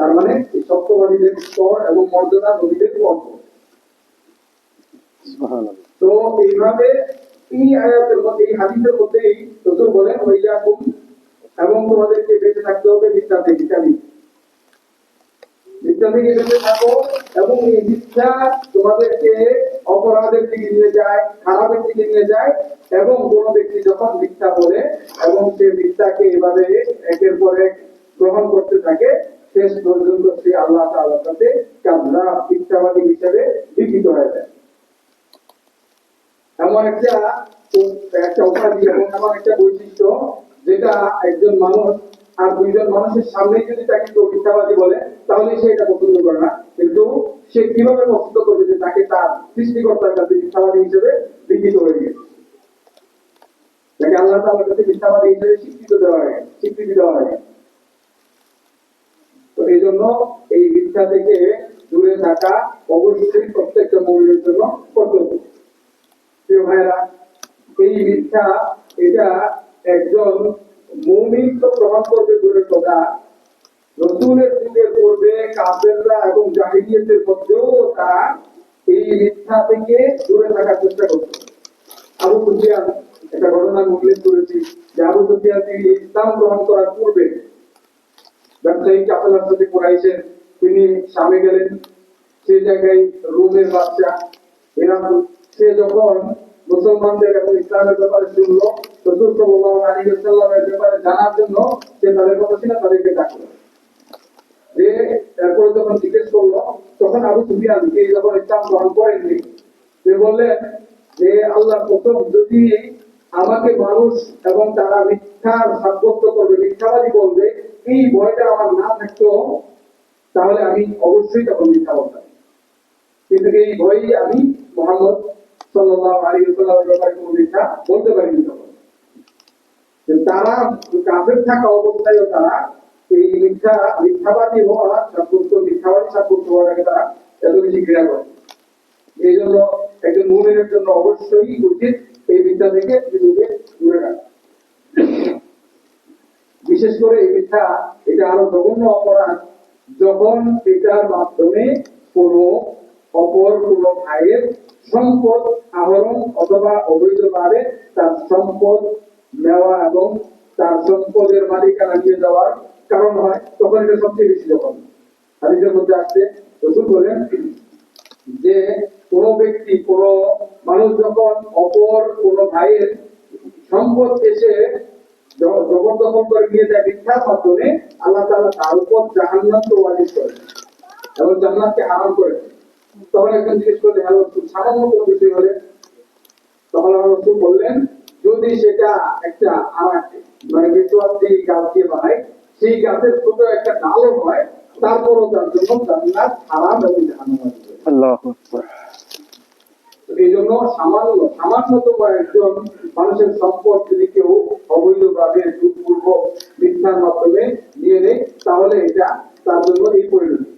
তার মানে এই সত্যবাদীদের স্তর এবং মর্যাদা নবীদের অল্প তো এইভাবে এই আয়াতের মধ্যে এই হাদিসের মধ্যেই রসুল বলেন ওইয়াকুম এবং তোমাদেরকে বেঁচে থাকতে হবে মিথ্যা থেকে জানি মিথ্যা থেকে বেঁচে থাকো এবং এই মিথ্যা তোমাদেরকে অপরাধের দিকে নিয়ে যায় খারাপের দিকে নিয়ে যায় এবং কোন ব্যক্তি যখন মিথ্যা বলে এবং সে মিথ্যাকে এভাবে একের পর এক গ্রহণ করতে থাকে শেষ পর্যন্ত সে আল্লাহ তাআলার কাছে কামরা মিথ্যাবাদী হিসেবে লিখিত হয়ে যায়। এমন একটা একটা উপাধি এবং এমন একটা বৈশিষ্ট্য যেটা একজন মানুষ আর দুইজন মানুষের সামনে যদি তাকে কেউ মিথ্যাবাদী বলে, তাহলে সে এটা পছন্দ করে না। কিন্তু সে কীভাবে পছন্দ করবে যে তাকে তার সৃষ্টিকর্তার কাছে মিথ্যাবাদী হিসেবে লিখিত হয়ে গেছে তাকে আল্লাহ তাআলার কাছে মিথ্যাবাদী হিসেবে স্বীকৃত দেওয়া হয় স্বীকৃতি দেওয়া হয় জন্য এই মিথ্যা থেকে দূরে থাকা অবশ্যই প্রত্যেকটা মৌলিকের জন্য কর্তব্য। প্রিয় ভাইরা এই মিথ্যা, এটা একজন মৌমিন তো প্রভাব করবে দূরে কথা রসুলের যুগে করবে, কাফেররা এবং জাহিলিয়াতের মধ্যেও তারা এই মিথ্যা থেকে দূরে থাকার চেষ্টা করছে। আবু সুফিয়ান একটা ঘটনা উল্লেখ করেছি যে আবু সুফিয়ান তিনি ইসলাম গ্রহণ করার পূর্বে ব্যবসায়িক কাফেলার সাথে কুরাইশের তিনি স্বামী গেলেন। সেই জায়গায় রোমের বাচ্চা এরা সে যখন মুসলমানদের এবং ইসলামের ব্যাপারে শুনলো সাল্লাল্লাহু আলাইহি ওয়াসাল্লামের ব্যাপারে জানার জন্য সে তাদের কথা ছিল, তাদেরকে ডাকলো। যে তারপরে যখন জিজ্ঞেস করল, তখন আবু সুফিয়ান যখন ইসলাম গ্রহণ করেননি, সে বললেন যে আল্লাহ, প্রথম যদি আমাকে মানুষ এবং তারা মিথ্যা সাব্যস্ত করবে, মিথ্যাবাদী বলবে, এই ভয়টা আমার না থাকতো তাহলে আমি অবশ্যই তখন মিথ্যা বলতাম। কিন্তু এই ভয়ই আমি মোহাম্মদ এত জন্য অবশ্যই উচিত এই মিথ্যা থেকে নিজেকে দূরে বিশেষ করে এই মিথ্যা, এটা আরও জঘন্য অপরাধ যখন এটার মাধ্যমে কোনো অপর কোনো ভাইয়ের সম্পদ আহরণ অথবা অবৈধভাবে তার সম্পদ নেওয়া এবং তার সম্পদের মালিকানা নিয়ে যাওয়ার কারণ হয়, তখন এটা সবচেয়ে বেশি যখন হাদিসের মধ্যে আসছে, রসুল বলেন যে কোন ব্যক্তি, কোন মানুষ যখন অপর কোন ভাইয়ের সম্পদ এসে জবরদখল করে নিয়ে যায় মিথ্যার মাধ্যমে, আল্লাহ তাআলা তার উপর জাহান্নাম ওয়াজিব করে। এবং জান্নাতকে হারাম করে তখন একজন জিজ্ঞেস করলেন হ্যাঁ সামান্য কোনো বিষয় হলে? তখন আমার বললেন, যদি সেটা একটা আরাক মানে বেসুয়াতি গাছ দিয়ে বানায়, সেই গাছের ছোট একটা ডালও হয়, তারপরও তার জন্য জান্নাত হারাম এবং জাহান্নাম আল্লাহ জন্য সামান্য সামান্যতম একজন মানুষের সম্পদ যদি কেউ অবৈধভাবে দুঃপূর্বক মিথ্যার মাধ্যমে নিয়ে নেয়, তাহলে এটা তার জন্য এই পরিণতি।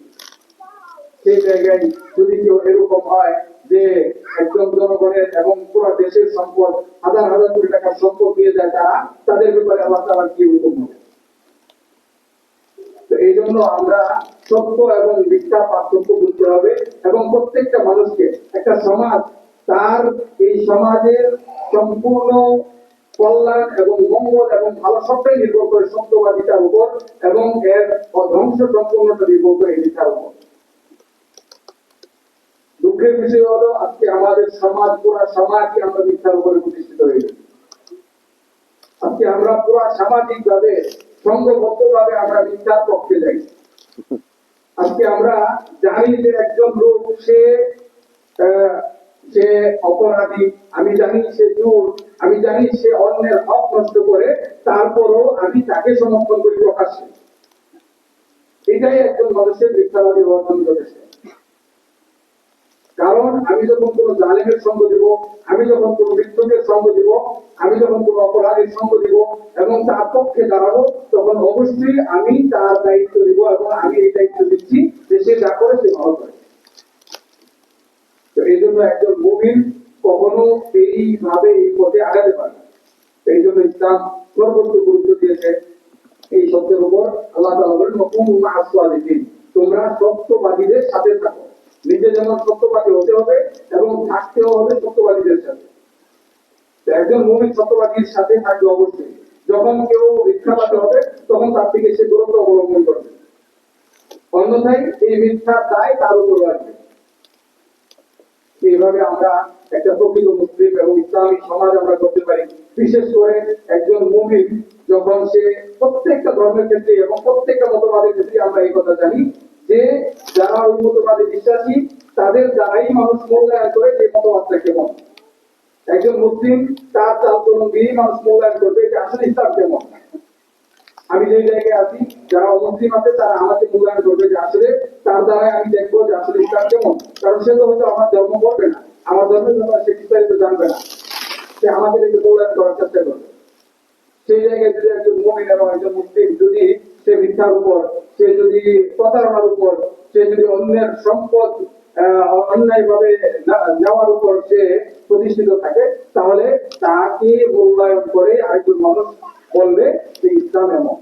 সেই জায়গায় যদি কেউ এরকম হয় যে একজন জনগণের এবং পুরো দেশের সম্পদ, হাজার হাজার কোটি টাকার সম্পদ দিয়ে যায় তারা, তাদের ব্যাপারে আল্লাহ তাআলা কি হুকুম হবে? এই জন্য আমরা সত্য এবং মিথ্যা পার্থক্য বুঝতে হবে এবং প্রত্যেকটা মানুষকে একটা সমাজ তার এই সমাজের সম্পূর্ণ কল্যাণ এবং মঙ্গল এবং ভালো সবটাই নির্ভর করে সত্যবাদিতার উপর এবং এর ধ্বংস সম্পূর্ণতা নির্ভর করে এই উপর। দুঃখের বিষয় হলো আজকে আমাদের সমাজ পুরা সমাজই আমরা মিথ্যার উপরে প্রতিষ্ঠিত হয়ে আজকে আমরা পুরা সামাজিক ভাবে সংঘবদ্ধ ভাবে আমরা মিথ্যার পক্ষে যাই। আজকে আমরা জানি যে একজন লোক সে আহ, সে অপরাধী, আমি জানি সে চোর, আমি জানি সে অন্যের হক নষ্ট করে, তারপরও আমি তাকে সমর্থন করি প্রকাশ্যে। এটাই একজন মানুষের মিথ্যাবাদী জন্য যথেষ্ট কারণ আমি যখন কোন জালেমের সঙ্গ দিব, আমি যখন কোন মৃত্যুকের সঙ্গ দিব, আমি যখন কোন অপরাধীর সঙ্গ দিব এবং তার পক্ষে দাঁড়াবো, তখন অবশ্যই আমি তার দায়িত্ব দিব এবং আমি এই দায়িত্ব দিচ্ছি যে সে যা করে সে ভালো এই জন্য একজন মুমিন কখনো এইভাবে এই পথে আগাতে পারে। এই জন্য ইসলাম সর্বোচ্চ গুরুত্ব দিয়েছে এই শব্দের উপর। আল্লাহ বলেন তোমরা সত্যবাদীদের সাথে থাকো। নিজে যেমন সত্যবাদী হতে হবে এবং থাকতেও হবে সত্যবাদীদের সাথে। একজন মুমিন সত্যবাদীর সাথে থাকবে অবশ্যই। যখন কেউ মিথ্যাবাদী হবে, তখন তার থেকে সে দূরত্ব অবলম্বন করবে। অন্যথায় এই মিথ্যা দায় তার উপর আসবে। এইভাবে আমরা একটা প্রকৃত মুসলিম এবং ইসলামী সমাজ আমরা করতে পারি। বিশেষ করে একজন মুমিন যখন সে প্রত্যেকটা ধর্মের ক্ষেত্রে এবং প্রত্যেকটা মতবাদের ক্ষেত্রে আমরা এই কথা জানি যে যারা ওই মতবাদে বিশ্বাসী, তাদের দ্বারাই মানুষ মূল্যায়ন করে যে মতবাদটা কেমন। একজন মুসলিম তার চালচলন দিয়েই মানুষ মূল্যায়ন করবে যে আসলে ইসলাম কেমন। আমি যেই জায়গায় আছি, যারা অমুসলিম আছে, তারা আমাকে মূল্যায়ন করবে যে আসলে তার দ্বারা আমি দেখব যে আসলে ইসলাম কেমন। কারণ সে তো হয়তো আমার ধর্ম করবে না। আমার ধর্মের ব্যাপারে সে বিস্তারিত জানবে না। সে আমাকে দেখে মূল্যায়ন করার চেষ্টা করবে। সেই জায়গায় যদি একজন মুমিন এবং একজন মুসলিম যদি সে মিথ্যার উপর, সে যদি প্রতারণার উপর, সে যদি অন্যের সম্পদ অন্যায় ভাবে নেওয়ার উপর সে প্রতিষ্ঠিত থাকে, তাহলে তাকে মূল্যায়ন করে আরেকজন মানুষ বলবে যে ইসলাম এমন